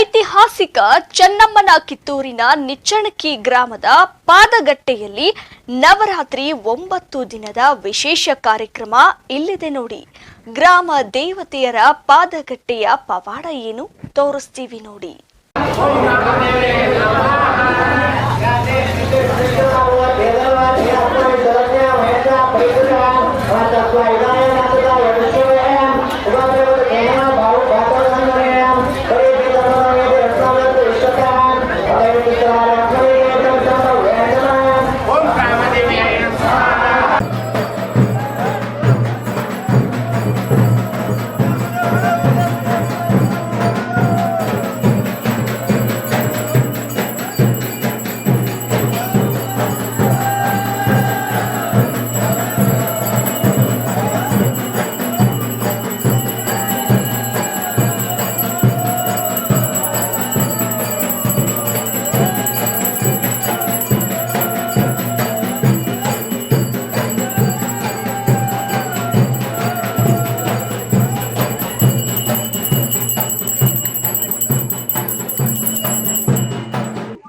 ಐತಿಹಾಸಿಕ ಚೆನ್ನಮ್ಮನ ಕಿತ್ತೂರಿನ ನಿಚ್ಚಣಕಿ ಗ್ರಾಮದ ಪಾದಗಟ್ಟೆಯಲ್ಲಿ ನವರಾತ್ರಿ ಒಂಬತ್ತು ದಿನದ ವಿಶೇಷ ಕಾರ್ಯಕ್ರಮ ಇಲ್ಲಿದೆ ನೋಡಿ. ಗ್ರಾಮ ದೇವತೆಯರ ಪಾದಗಟ್ಟೆಯ ಪವಾಡ ಏನು? ತೋರಿಸ್ತೀವಿ ನೋಡಿ.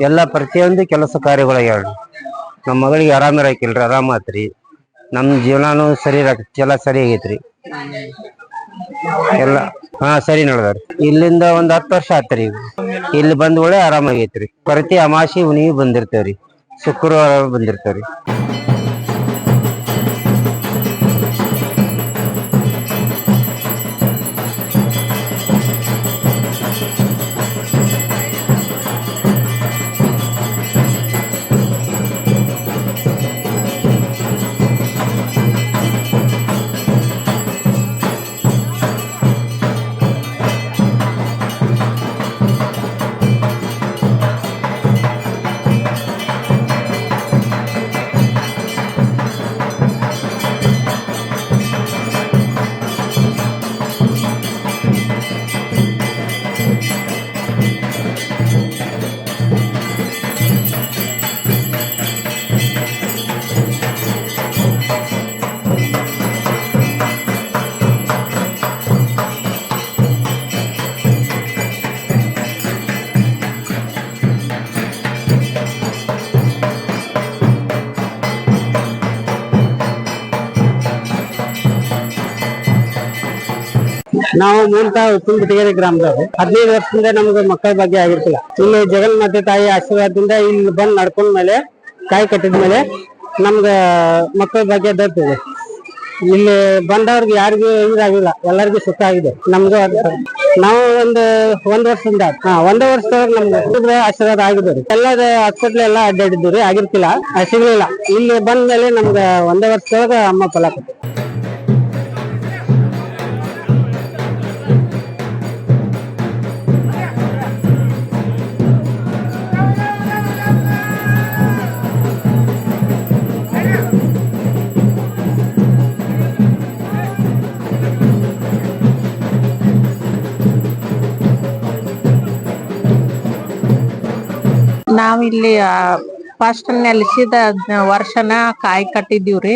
ಎಲ್ಲ ಪ್ರತಿಯೊಂದು ಕೆಲಸ ಕಾರ್ಯಗಳಾಗ್ಯಾವ ನಮ್ಮ ಮಗಳಿಗೆ ಆರಾಮ ಇರಾಕಿಲ್ರಿ, ಆರಾಮ ಆತ್ರಿ. ನಮ್ಮ ಜೀವನಾನು ಸರಿ ಎಲ್ಲ ಸರಿ ಆಗೈತ್ರಿ. ಎಲ್ಲ, ಹಾ, ಸರಿ ನೋಡಿದ್ರ. ಇಲ್ಲಿಂದ ಒಂದ್ ಹತ್ತು ವರ್ಷ ಆತ್ರಿ ಇಲ್ಲಿ ಬಂದ ಒಳ್ಳೆ ಆರಾಮಾಗೈತ್ರಿ. ಪ್ರತಿ ಅಮಾಸಿ ಹುಣಿವಿ ಬಂದಿರ್ತೇವ್ರಿ. ಶುಕ್ರವಾರ ಬಂದಿರ್ತೇವ್ರಿ. ನಾವು ಮೂಲತಃ ಉಪ್ಪಿನಬಿಟ್ಟಿಗೆರೆ ಗ್ರಾಮದವರು. ಹದಿನೈದು ವರ್ಷದಿಂದ ನಮ್ಗೆ ಮಕ್ಕಳ ಬಗ್ಗೆ ಆಗಿರ್ತಿಲ್ಲ. ಇಲ್ಲಿ ಜಗನ್ಮಾತೆ ತಾಯಿ ಆಶೀರ್ವಾದದಿಂದ ಇಲ್ಲಿ ಬಂದ್ ನಡ್ಕೊಂಡ್ ಮೇಲೆ, ಕಾಯಿ ಕಟ್ಟಿದ ಮೇಲೆ ನಮ್ಗ ಮಕ್ಕಳ ಬಗ್ಗೆ ದೊರೆತಿದೆ ಇಲ್ಲಿ ಬಂದವ್ರಿಗೆ ಯಾರಿಗೂ ಇದಾಗಿಲ್ಲ. ಎಲ್ಲರಿಗೂ ಸುಖ ಆಗಿದೆ. ನಮ್ಗೂ ನಾವು ಒಂದು, ಒಂದ್ ವರ್ಷದಿಂದ ಒಂದೇ ವರ್ಷದೊಳಗೆ ನಮ್ಗೆ ಹುಡುಗ್ರ ಆಶೀರ್ವಾದ ಆಗಿದೆ ರೀ. ಎಲ್ಲದ ಹಾಸ್ಪಿಟ್ಲ್ ಎಲ್ಲ ಅಡ್ಡಾಡಿದ್ವಿ ರೀ. ಆಗಿರ್ತಿಲ್ಲ. ಸಿಗ್ಲಿಲ್ಲ ಇಲ್ಲಿ ಬಂದ ಮೇಲೆ ನಮ್ಗ ಒಂದೇ ವರ್ಷದೊಳಗ ಅಮ್ಮ ಫಲ ಕೊಟ್ಟು ನಾವಿಲ್ಲಿ ಫಸ್ಟ್ ನೆಲೆಸಿದ ವರ್ಷನ ಕಾಯಿ ಕಟ್ಟಿದೀವ್ರಿ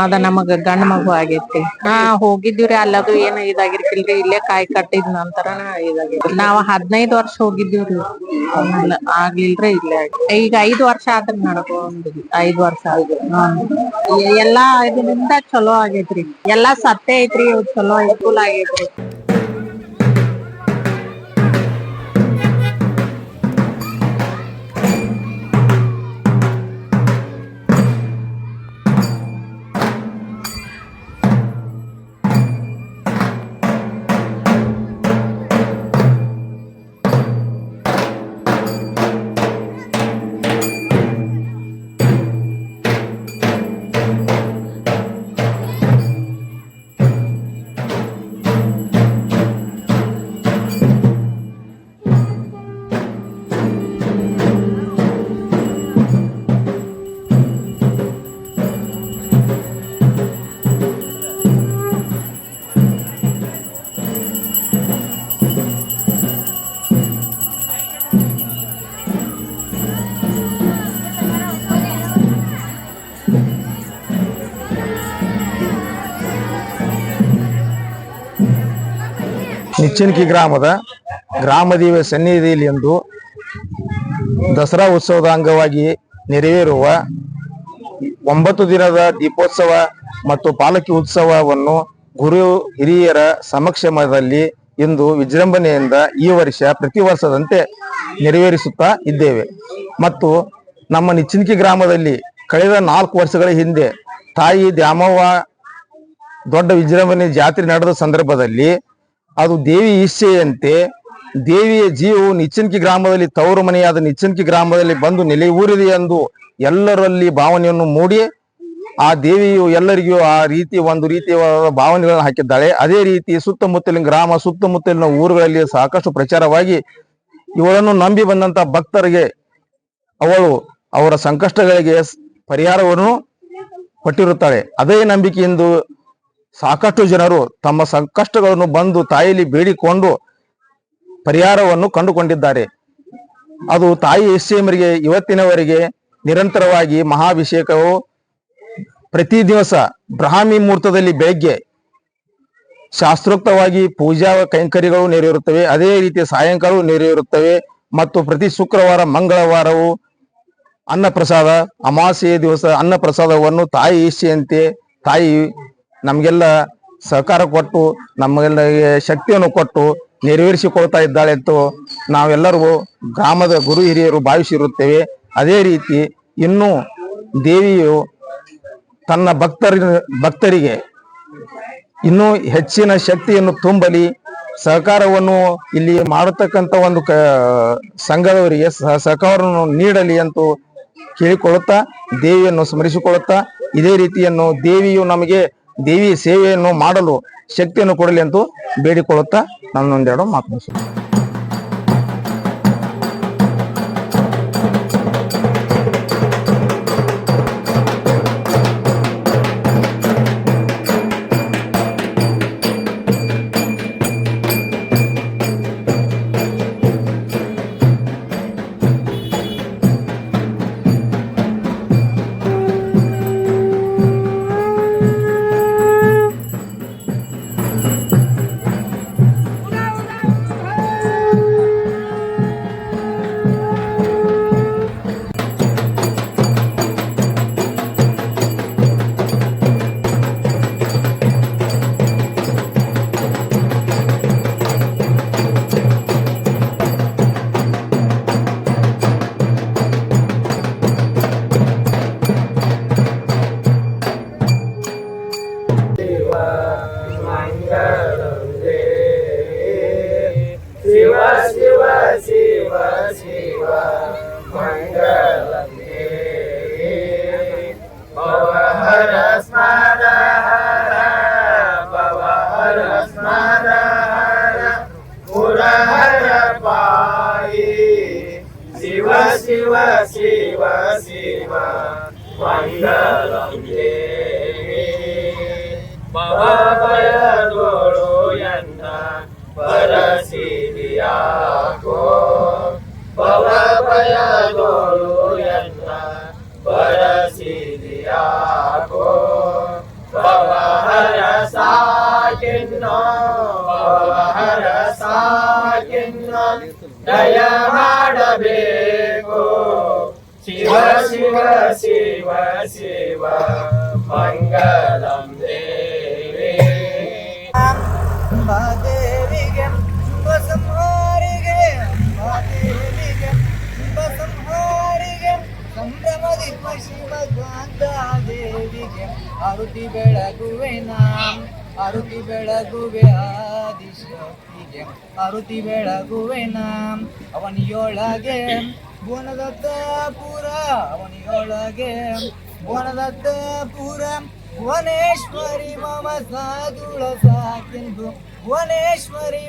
ಅದ ನಮಗ ಗಂಡ ಮಗು ಆಗೈತಿ ಹಾ ಹೋಗಿದ್ದೀವ್ರಿ, ಅಲ್ಲದು ಏನ್ ಇದಾಗಿರ್ತಿಲ್ರಿ ಇಲ್ಲೇ ಕಾಯಿ ಕಟ್ಟಿದ ನಂತರನ ಇದಾಗೈತಿ ನಾವ್ ಹದಿನೈದು ವರ್ಷ ಹೋಗಿದ್ದೀವ್ರಿ. ಆಗ್ಲಿಲ್ರಿ ಇಲ್ಲೇ. ಈಗ ಐದ್ ವರ್ಷ ಆದ್ರ ನಡ್ಕೊಂಡ್ ಐದ್ ವರ್ಷ ಆಗಿ ಎಲ್ಲಾ ಇದರಿಂದ ಚಲೋ ಆಗೈತ್ರಿ. ಎಲ್ಲಾ ಸತ್ತೆ ಐತ್ರಿ ಚಲೋ ಅನುಕೂಲ ಆಗೈತ್ರಿ. ನಿಚ್ಚಿನ್ಕಿ ಗ್ರಾಮದ ಗ್ರಾಮದೇವ ಸನ್ನಿಧಿಯಲ್ಲಿ ಎಂದು ದಸರಾ ಉತ್ಸವದ ಅಂಗವಾಗಿ ನೆರವೇರುವ ಒಂಬತ್ತು ದಿನದ ದೀಪೋತ್ಸವ ಮತ್ತು ಪಾಲಕಿ ಉತ್ಸವವನ್ನು ಗುರು ಹಿರಿಯರ ಸಮಕ್ಷಮದಲ್ಲಿ ಇಂದು ವಿಜೃಂಭಣೆಯಿಂದ ಈ ವರ್ಷ ಪ್ರತಿ ವರ್ಷದಂತೆ ನೆರವೇರಿಸುತ್ತಾ ಇದ್ದೇವೆ. ಮತ್ತು ನಮ್ಮ ನಿಚ್ಚಿನಕಿ ಗ್ರಾಮದಲ್ಲಿ ಕಳೆದ ನಾಲ್ಕು ವರ್ಷಗಳ ಹಿಂದೆ ತಾಯಿ ದ್ಯಾಮವ್ವ ದೊಡ್ಡ ವಿಜೃಂಭಣೆ ಜಾತ್ರೆ ನಡೆದ ಸಂದರ್ಭದಲ್ಲಿ ಅದು ದೇವಿ ಇಚ್ಛೆಯಂತೆ, ದೇವಿಯ ಜೀವವು ನಿಚ್ಚನ್ಕಿ ಗ್ರಾಮದಲ್ಲಿ ತವರು ಮನೆಯಾದ ನಿಚ್ಚನ್ಕಿ ಗ್ರಾಮದಲ್ಲಿ ಬಂದು ನೆಲೆ ಊರಿದೆ ಎಂದು ಎಲ್ಲರಲ್ಲಿ ಭಾವನೆಯನ್ನು ಮೂಡಿ, ಆ ದೇವಿಯು ಎಲ್ಲರಿಗೂ ಆ ರೀತಿ ಒಂದು ರೀತಿಯ ಭಾವನೆಗಳನ್ನು ಹಾಕಿದ್ದಾಳೆ. ಅದೇ ರೀತಿ ಸುತ್ತಮುತ್ತಲಿನ ಗ್ರಾಮ, ಸುತ್ತಮುತ್ತಲಿನ ಊರುಗಳಲ್ಲಿ ಸಾಕಷ್ಟು ಪ್ರಚಾರವಾಗಿ ಇವಳನ್ನು ನಂಬಿ ಬಂದಂತ ಭಕ್ತರಿಗೆ ಅವಳು ಅವರ ಸಂಕಷ್ಟಗಳಿಗೆ ಪರಿಹಾರವನ್ನು ಕೊಟ್ಟಿರುತ್ತಾಳೆ. ಅದೇ ನಂಬಿಕೆಯಿಂದ ಸಾಕಷ್ಟು ಜನರು ತಮ್ಮ ಸಂಕಷ್ಟಗಳನ್ನು ಬಂದು ತಾಯಿಯಲ್ಲಿ ಬೇಡಿಕೊಂಡು ಪರಿಹಾರವನ್ನು ಕಂಡುಕೊಂಡಿದ್ದಾರೆ. ಅದು ತಾಯಿ ಎಸ್ ಮೇರೆಗೆ ಇವತ್ತಿನವರೆಗೆ ನಿರಂತರವಾಗಿ ಮಹಾಭಿಷೇಕವು ಪ್ರತಿ ದಿವಸ ಬ್ರಾಹ್ಮಿ ಮುಹೂರ್ತದಲ್ಲಿ ಬೆಳಗ್ಗೆ ಶಾಸ್ತ್ರೋಕ್ತವಾಗಿ ಪೂಜಾ ಕೈಂಕರ್ಯಗಳು ನೆರೆಯಿರುತ್ತವೆ ಅದೇ ರೀತಿ ಸಾಯಂಕಾಲವೂ ನೆರೆಯಿರುತ್ತವೆ ಮತ್ತು ಪ್ರತಿ ಶುಕ್ರವಾರ, ಮಂಗಳವಾರವು ಅನ್ನಪ್ರಸಾದ ಪ್ರಸಾದ ಅಮಾವಾಸ್ಯೆಯ ದಿವಸ ಅನ್ನಪ್ರಸಾದವನ್ನು ತಾಯಿ ಇಚ್ಛೆಯಂತೆ ತಾಯಿ ನಮಗೆಲ್ಲ ಸಹಕಾರ ಕೊಟ್ಟು, ನಮಗೆಲ್ಲ ಶಕ್ತಿಯನ್ನು ಕೊಟ್ಟು ನೆರವೇರಿಸಿಕೊಳ್ತಾ ಇದ್ದಾಳೆ ಅಂತ ನಾವೆಲ್ಲರೂ ಗ್ರಾಮದ ಗುರು ಹಿರಿಯರು ಭಾವಿಸಿರುತ್ತೇವೆ. ಅದೇ ರೀತಿ ಇನ್ನೂ ದೇವಿಯು ತನ್ನ ಭಕ್ತರ ಭಕ್ತರಿಗೆ ಇನ್ನೂ ಹೆಚ್ಚಿನ ಶಕ್ತಿಯನ್ನು ತುಂಬಲಿ, ಸಹಕಾರವನ್ನು ಇಲ್ಲಿ ಮಾಡತಕ್ಕಂಥ ಒಂದು ಕ, ಸಂಘದವರಿಗೆ ಸಹ ಸಹಕಾರವನ್ನು ನೀಡಲಿ ಅಂತ ಕೇಳಿಕೊಳ್ಳುತ್ತಾ, ದೇವಿಯನ್ನು ಸ್ಮರಿಸಿಕೊಳ್ಳುತ್ತಾ, ಇದೇ ರೀತಿಯನ್ನು ದೇವಿಯು ನಮಗೆ ದೇವಿ ಸೇವೆಯನ್ನು ಮಾಡಲು ಶಕ್ತಿಯನ್ನು ಕೊಡಲಿ ಅಂತೂ ಬೇಡಿಕೊಳ್ಳುತ್ತಾ शिव शिव मङ्गल भव हर स्मर हर भव हर स्मर हर पुर हर पायि शिव शिव शिव शिव मङ्गलम् देवी भव भय दोळो ನಾನು ಶಿವ ಶಿವ ಶಿವ ಅಂಬಾದೇವಿಗೆ ಬೆಳಗುವೆ ನಾಮ ಆರುತಿ ಬೆಳಗುವೆ ಆದಿಶಕ್ತಿಗೆ. ಅರುತಿ ನಾಮ ಅವನಿಯೊಳಗೆ ಭುವನದತ್ತಪುರ ಅವನಿಯೊಳಗೆ ಪೂರ. ಭುವನೇಶ್ವರಿ ಮಮ ಸಾಧುಳ ಸಾಕೆಂದು, ಭುವನೇಶ್ವರಿ